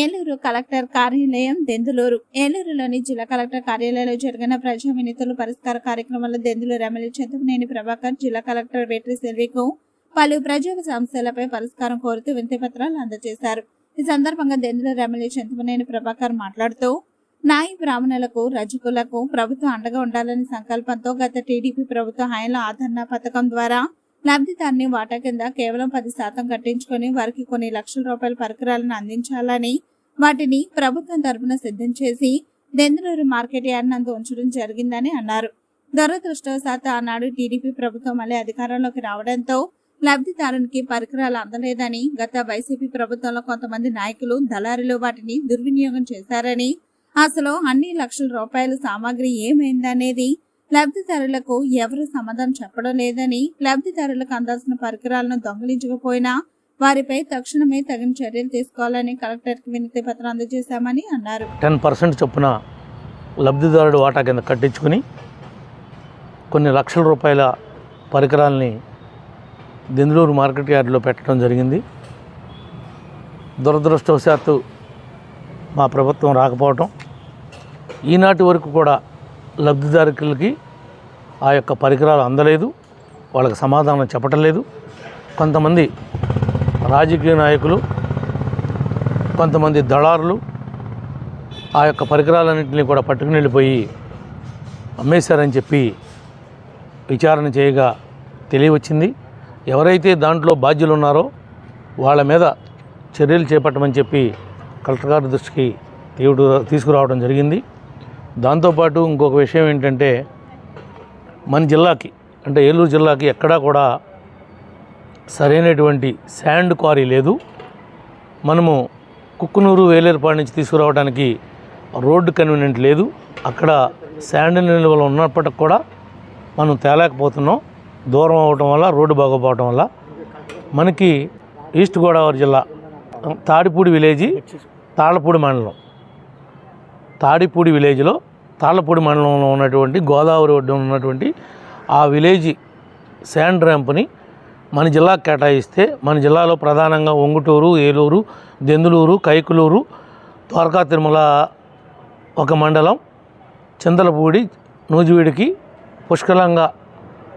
Eluru collector కార్యాలయం దెందులూరు. ఏలూరులోని జిల్లా collector కార్యాలయంలో జరిగిన ప్రజా వినతుల పరిష్కార కార్యక్రమంలో దెందులూరు ఎమ్మెల్యే చంద్రనేని ప్రభాకర్ జిల్లా కలెక్టర్ వెట్రి సెల్వికు పలు ప్రజా సమస్యలపై పరిష్కారం కోరుతూ వినతి పత్రాలు అందజేశారు. ఈ సందర్భంగా దెందులూరు ఎమ్మెల్యే చంద్రనేని ప్రభాకర్ మాట్లాడుతూ నాయి బ్రాహ్మణులకు రజకులకు ప్రభుత్వం అండగా ఉండాలని సంకల్పంతో గత టీడీపీ ప్రభుత్వ హయాంలో ఆదరణ పథకం ద్వారా లబ్ధిదారుని వాటా కింద కేవలం పది శాతం కట్టించుకొని వారికి కొన్ని లక్షల రూపాయల పరికరాలను అందించాలని వాటిని ప్రభుత్వం తరపున సిద్ధం చేసి దెందులూరు మార్కెట్ యార్డ్ నందు ఉంచడం జరిగిందని అన్నారు. దురదృష్టవశాత్తు ఆనాడు టీడీపీ ప్రభుత్వం మళ్ళీ అధికారంలోకి రావడంతో లబ్ధిదారునికి పరికరాలు అందలేదని గత వైసీపీ ప్రభుత్వంలో కొంతమంది నాయకులు దళారులు వాటిని దుర్వినియోగం చేశారని అసలు అన్ని లక్షల రూపాయల సామాగ్రి ఏమైందనేది లబ్ధిదారులకు ఎవరు సమాధానం చెప్పడం లేదని లబ్ధిదారులకు అందాల్సిన పరికరాలను దొంగిలించకపోయినా వారిపై తక్షణమే తగిన చర్యలు తీసుకోవాలని కలెక్టర్కి వినతి పత్రం అందజేశామని అన్నారు. టెన్ పర్సెంట్ చొప్పున లబ్ధిదారుడు వాటా కింద కట్టించుకుని కొన్ని లక్షల రూపాయల పరికరాల్ని దెందులూరు మార్కెట్ యార్డ్లో పెట్టడం జరిగింది. దురదృష్టవశాత్తు మా ప్రభుత్వం రాకపోవటం. ఈనాటి వరకు కూడా లబ్ధిదారులకి ఆ యొక్క పరికరాలు అందలేదు వాళ్ళకి సమాధానం చెప్పటం లేదు. కొంతమంది రాజకీయ నాయకులు కొంతమంది దళారులు ఆ యొక్క పరికరాలన్నింటినీ కూడా పట్టుకుని వెళ్ళిపోయి అమ్మేశారని చెప్పి విచారణ చేయగా తెలియవచ్చింది. ఎవరైతే దాంట్లో బాధ్యులు ఉన్నారో వాళ్ళ మీద చర్యలు చేపట్టమని చెప్పి కలెక్టర్ గారి దృష్టికి తీసుకురావడం జరిగింది. దాంతోపాటు ఇంకొక విషయం ఏంటంటే మన జిల్లాకి అంటే ఏలూరు జిల్లాకి ఎక్కడా కూడా సరైనటువంటి శాండ్ క్వారీ లేదు. మనము కుక్కునూరు వేలేరుపాడు నుంచి తీసుకురావడానికి రోడ్డు కన్వీనియంట్ లేదు. అక్కడ శాండ్ నిల్వలు ఉన్నప్పటికి కూడా మనం తేలేకపోతున్నాం. దూరం అవటం వల్ల రోడ్డు బాగోపోవటం వల్ల. మనకి ఈస్ట్ గోదావరి జిల్లా తాడిపూడి విలేజీ తాళ్ళపూడి మండలం. తాడిపూడి విలేజ్లో తాళ్ళపూడి మండలంలో ఉన్నటువంటి గోదావరి ఒడ్డున ఉన్నటువంటి ఆ విలేజ్ శాండ్ ర్యాంప్ని మన జిల్లాకు కేటాయిస్తే మన జిల్లాలో ప్రధానంగా ఒంగుటూరు ఏలూరు దెందులూరు కైకులూరు ద్వారకా తిరుమల ఒక మండలం చింతలపూడి నూజివీడికి పుష్కలంగా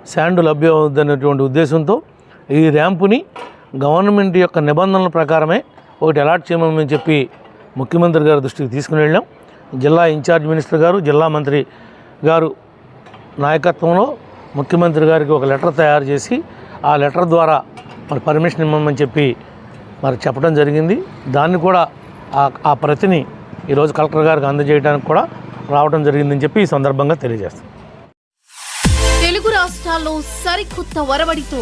శాండ్ లభ్యమవుద్దనేటువంటి ఉద్దేశంతో ఈ ర్యాంపుని గవర్నమెంట్ యొక్క నిబంధనల ప్రకారమే ఒకటి అలాట్ చేయమని చెప్పి ముఖ్యమంత్రి గారి దృష్టికి తీసుకుని వెళ్ళాం. జిల్లా ఇన్ఛార్జ్ మినిస్టర్ గారు జిల్లా మంత్రి గారు నాయకత్వంలో ముఖ్యమంత్రి గారికి ఒక లెటర్ తయారు చేసి ఆ లెటర్ ద్వారా మరి పర్మిషన్ ఇవ్వమని చెప్పి మరి చెప్పడం జరిగింది. దాన్ని కూడా ఆ- ప్రతిని ఈరోజు కలెక్టర్ గారికి అందజేయడానికి కూడా రావడం జరిగిందని చెప్పి ఈ సందర్భంగా తెలియజేస్తాం. తెలుగు రాష్ట్రాల్లో సరికొత్త వరవడితో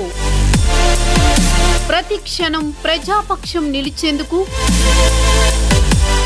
ప్రతి క్షణం ప్రజాపక్షం నిలిచేందుకు